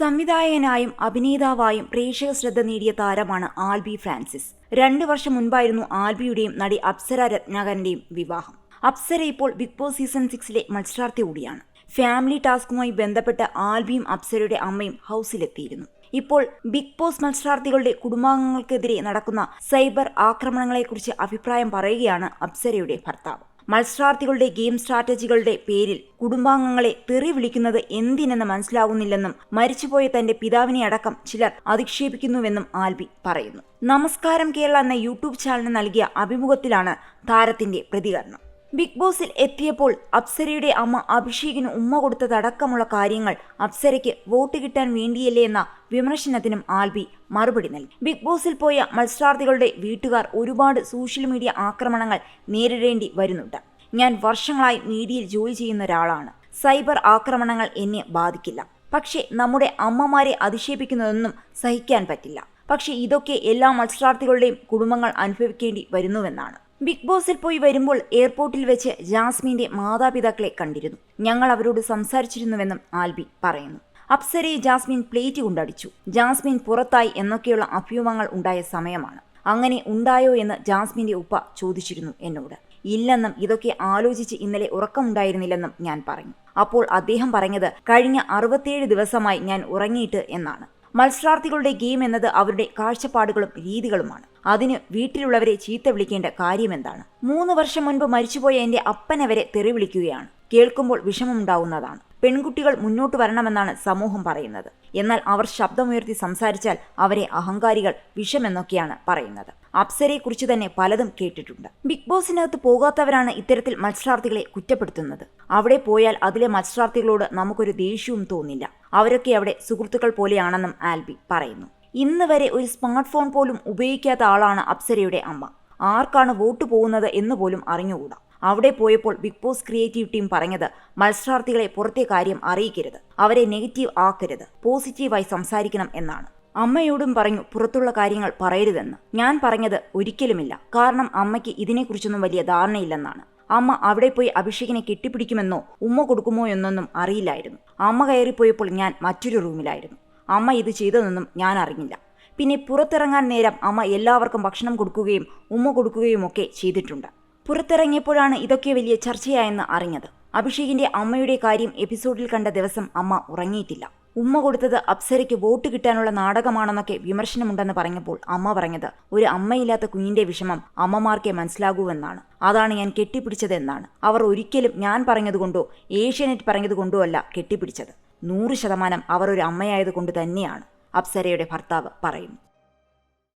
സംവിധായകനായും അഭിനേതാവായും പ്രേക്ഷക ശ്രദ്ധ നേടിയ താരമാണ് ആൽബി ഫ്രാൻസിസ്. രണ്ടു വർഷം മുൻപായിരുന്നു ആൽബിയുടെയും നടി അപ്സര രത്നാകരന്റെയും വിവാഹം. അപ്സര ഇപ്പോൾ ബിഗ് ബോസ് സീസൺ സിക്സിലെ മത്സരാർത്ഥി കൂടിയാണ്. ഫാമിലി ടാസ്കുമായി ബന്ധപ്പെട്ട് ആൽബിയും അപ്സരയുടെ അമ്മയും ഹൗസിലെത്തിയിരുന്നു. ഇപ്പോൾ ബിഗ് ബോസ് മത്സരാർത്ഥികളുടെ കുടുംബാംഗങ്ങൾക്കെതിരെ നടക്കുന്ന സൈബർ ആക്രമണങ്ങളെക്കുറിച്ച് അഭിപ്രായം പറയുകയാണ് അപ്സരയുടെ ഭർത്താവ്. മത്സരാർത്ഥികളുടെ ഗെയിം സ്ട്രാറ്റജികളുടെ പേരിൽ കുടുംബാംഗങ്ങളെ തെറി വിളിക്കുന്നത് എന്തിനെന്ന് മനസ്സിലാവുന്നില്ലെന്നും മരിച്ചുപോയ തന്റെ പിതാവിനെ അടക്കം ചിലർ അധിക്ഷേപിക്കുന്നുവെന്നും ആൽബി പറയുന്നു. നമസ്കാരം കേരള എന്ന യൂട്യൂബ് ചാനലിന് നൽകിയ അഭിമുഖത്തിലാണ് താരത്തിന്റെ പ്രതികരണം. ബിഗ് ബോസിൽ എത്തിയപ്പോൾ അപ്സരയുടെ അമ്മ അഭിഷേകിന് ഉമ്മ കൊടുത്തതടക്കമുള്ള കാര്യങ്ങൾ അപ്സരയ്ക്ക് വോട്ട് കിട്ടാൻ വേണ്ടിയല്ലേ എന്ന വിമർശനത്തിനും ആൽബി മറുപടി നൽകി. ബിഗ് ബോസിൽ പോയ മത്സരാർത്ഥികളുടെ വീട്ടുകാർ ഒരുപാട് സോഷ്യൽ മീഡിയ ആക്രമണങ്ങൾ നേരിടേണ്ടി വരുന്നുണ്ട്. ഞാൻ വർഷങ്ങളായി മീഡിയയിൽ ജോലി ചെയ്യുന്ന ഒരാളാണ്. സൈബർ ആക്രമണങ്ങൾ എന്നെ ബാധിക്കില്ല. പക്ഷേ നമ്മുടെ അമ്മമാരെ അധിക്ഷേപിക്കുന്നതൊന്നും സഹിക്കാൻ പറ്റില്ല. പക്ഷേ ഇതൊക്കെ എല്ലാ മത്സരാർത്ഥികളുടെയും കുടുംബങ്ങൾ അനുഭവിക്കേണ്ടി വരുന്നുവെന്നാണ്. ബിഗ് ബോസിൽ പോയി വരുമ്പോൾ എയർപോർട്ടിൽ വെച്ച് ജാസ്മിന്റെ മാതാപിതാക്കളെ കണ്ടിരുന്നു. ഞങ്ങൾ അവരോട് സംസാരിച്ചിരുന്നുവെന്നും ആൽബി പറയുന്നു. അപ്സരയെ ജാസ്മിൻ പ്ലേറ്റ് കൊണ്ടടിച്ചു. ജാസ്മിൻ പുറത്തായി എന്നൊക്കെയുള്ള അഭ്യൂഹങ്ങൾ ഉണ്ടായ സമയമാണ്. അങ്ങനെ ഉണ്ടായോ എന്ന് ജാസ്മിന്റെ ഉപ്പ ചോദിച്ചിരുന്നു എന്നോട്. ഇല്ലെന്നും ഇതൊക്കെ ആലോചിച്ച് ഇന്നലെ ഉറക്കമുണ്ടായിരുന്നില്ലെന്നും ഞാൻ പറഞ്ഞു. അപ്പോൾ അദ്ദേഹം പറഞ്ഞത് കഴിഞ്ഞ അറുപത്തിയേഴ് ദിവസമായി ഞാൻ ഉറങ്ങിയിട്ട് എന്നാണ്. മത്സരാർത്ഥികളുടെ ഗെയിം എന്നത് അവരുടെ കാഴ്ചപ്പാടുകളും രീതികളുമാണ്. അതിന് വീട്ടിലുള്ളവരെ ചീത്ത വിളിക്കേണ്ട കാര്യമെന്താണ് മൂന്ന് വർഷം മുൻപ് മരിച്ചുപോയ എന്റെ അപ്പനവരെ തെറി വിളിക്കുകയാണ്. കേൾക്കുമ്പോൾ വിഷമമുണ്ടാവുന്നതാണ്. പെൺകുട്ടികൾ മുന്നോട്ട് വരണമെന്നാണ് സമൂഹം പറയുന്നത്. എന്നാൽ അവർ ശബ്ദമുയർത്തി സംസാരിച്ചാൽ അവരെ അഹങ്കാരികൾ വിഷമെന്നൊക്കെയാണ് പറയുന്നത്. അപ്സരയെക്കുറിച്ച് തന്നെ പലതും കേട്ടിട്ടുണ്ട്. ബിഗ് ബോസിനകത്ത് പോകാത്തവരാണ് ഇത്തരത്തിൽ മത്സരാർത്ഥികളെ കുറ്റപ്പെടുത്തുന്നത്. അവിടെ പോയാൽ അതിലെ മത്സരാർത്ഥികളോട് നമുക്കൊരു ദേഷ്യവും തോന്നില്ല. അവരൊക്കെ അവിടെ സുഹൃത്തുക്കൾ പോലെയാണെന്നും ആൽബി പറയുന്നു. ഇന്ന് വരെ ഒരു സ്മാർട്ട് ഫോൺ പോലും ഉപയോഗിക്കാത്ത ആളാണ് അപ്സരയുടെ അമ്മ. ആർക്കാണ് വോട്ട് പോകുന്നത് എന്ന് പോലും അറിഞ്ഞുകൂടാ. അവിടെ പോയപ്പോൾ ബിഗ് ബോസ് ക്രിയേറ്റീവ് ടീം പറഞ്ഞത് മത്സരാർത്ഥികളെ പുറത്തെ കാര്യം അറിയിക്കരുത്. അവരെ നെഗറ്റീവ് ആക്കരുത്. പോസിറ്റീവായി സംസാരിക്കണം എന്നാണ്. അമ്മയോടും പറഞ്ഞു പുറത്തുള്ള കാര്യങ്ങൾ പറയരുതെന്ന്. ഞാൻ പറഞ്ഞത് ഒരിക്കലുമില്ല. കാരണം അമ്മയ്ക്ക് ഇതിനെക്കുറിച്ചൊന്നും വലിയ ധാരണയില്ലെന്നാണ്. അമ്മ അവിടെ പോയി അഭിഷേകിനെ കെട്ടിപ്പിടിക്കുമെന്നോ ഉമ്മ കൊടുക്കുമോ എന്നൊന്നും അറിയില്ലായിരുന്നു. അമ്മ കയറിപ്പോയപ്പോൾ ഞാൻ മറ്റൊരു റൂമിലായിരുന്നു. അമ്മ ഇത് ചെയ്തതെന്നും ഞാൻ അറിഞ്ഞില്ല. പിന്നെ പുറത്തിറങ്ങാൻ നേരം അമ്മ എല്ലാവർക്കും ഭക്ഷണം കൊടുക്കുകയും ഉമ്മ കൊടുക്കുകയും ഒക്കെ ചെയ്തിട്ടുണ്ട്. പുറത്തിറങ്ങിയപ്പോഴാണ് ഇതൊക്കെ വലിയ ചർച്ചയായെന്ന് അറിഞ്ഞത്. അഭിഷേകിന്റെ അമ്മയുടെ കാര്യം എപ്പിസോഡിൽ കണ്ട ദിവസം അമ്മ ഉറങ്ങിയിട്ടില്ല. ഉമ്മ കൊടുത്തത് അപ്സരയ്ക്ക് വോട്ട് കിട്ടാനുള്ള നാടകമാണെന്നൊക്കെ വിമർശനമുണ്ടെന്ന് പറഞ്ഞപ്പോൾ അമ്മ പറഞ്ഞത് ഒരു അമ്മയില്ലാത്ത കുഞ്ഞിന്റെ വിഷമം അമ്മമാർക്കേ മനസ്സിലാകൂവെന്നാണ്. അതാണ് ഞാൻ കെട്ടിപ്പിടിച്ചതെന്നാണ്. അവർ ഒരിക്കലും ഞാൻ പറഞ്ഞതുകൊണ്ടോ ഏഷ്യാനെറ്റ് പറഞ്ഞതുകൊണ്ടോ അല്ല കെട്ടിപ്പിടിച്ചത്. നൂറ് ശതമാനം അവർ ഒരു അമ്മയായതുകൊണ്ട് തന്നെയാണ് അപ്സരയുടെ ഭർത്താവ് പറയുന്നു.